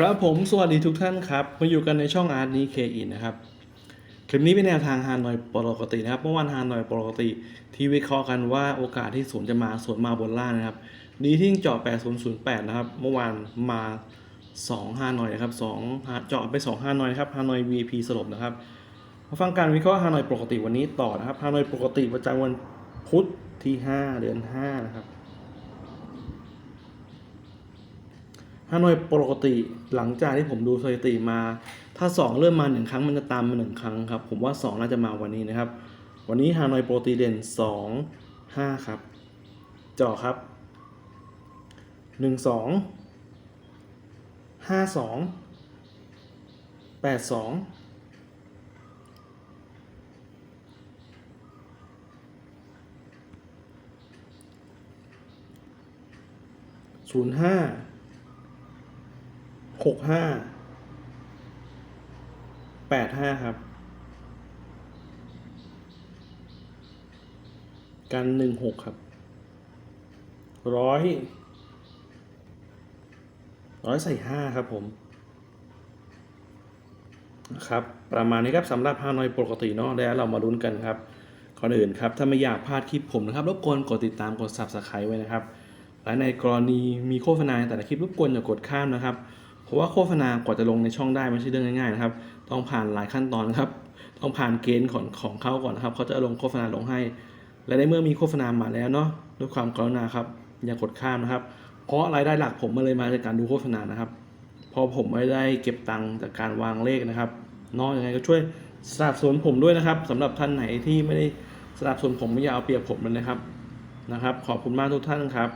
ครับผมสวัสดีทุกท่านครับ มาอยู่กันในช่องอาร์ตนี้เคอินนะครับ คลิปนี้เป็นแนวทางฮานอยปกตินะครับ เมื่อวานฮานอยปกติ ที่วิเคราะห์กันว่าโอกาสที่ศูนย์จะมาสวนมาบนล่างนะครับ ดีที่เจาะ8008 นะครับ เมื่อวานมา2ฮานอยนะครับ2เจาะไป2ฮานอยนะครับฮานอย VIP สลบนะครับมาฟังการวิเคราะห์ฮานอยปกติวันนี้ต่อนะครับฮานอยปกติประจำวันพุธที่ 5 เดือน5นะครับ ฮานอยปกติหลังจากที่ผมดูสถิติมา ถ้า 2 เริ่มมาหนึ่งครั้งมันจะตามมาหนึ่งครั้งครับ ผมว่า 2 น่าจะมาวันนี้นะครับ วันนี้ฮานอยโปกติเด่น 2 5 ครับเจาะครับ 1 2 5 2 8 2ศูนย์ หกห้าแปดห้าครับ กันหนึ่งหกครับร้อยร้อยใส่ห้าครับผมครับประมาณนี้ครับสำหรับฮานอยปกติเนาะแล้วเรามาลุ้นกันครับก่อนอื่นครับ ถ้าไม่อยากพลาดคลิปผมนะครับ รบกวนกดติดตามกด subscribe ไว้นะครับ และในกรณีมีโฆษณาแต่ละคลิปรบกวนอย่ากดข้ามนะครับ เพราะว่าโฆษณากว่าจะลงในช่องได้ไม่ใช่เรื่องง่ายๆนะครับ ต้องผ่านหลายขั้นตอนครับ ต้องผ่านเกณฑ์ของของเขาก่อนนะครับ เขาจะลงโฆษณาลงให้ และในเมื่อมีโฆษณามาแล้วเนาะด้วยความกรุณาครับอย่ากดข้ามนะครับ เพราะรายได้หลักผมมาเลยมาจากการดูโฆษณานะครับ พอผมไม่ได้เก็บตังค์จากการวางเลขนะครับนอกยังไงก็ช่วยสนับสนุนผมด้วยนะครับสำหรับท่านไหนที่ไม่ได้สนับสนุนผมไม่อยากเอาเปรียบผมเลยนะครับนะครับ ขอบคุณมากทุกท่านครับ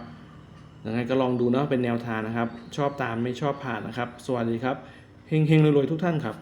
ยังไงก็ลองดูเนาะเป็นแนวทางนะครับ ชอบตามไม่ชอบผ่านนะครับ สวัสดีครับเฮงเฮงๆรวยๆทุกท่านครับ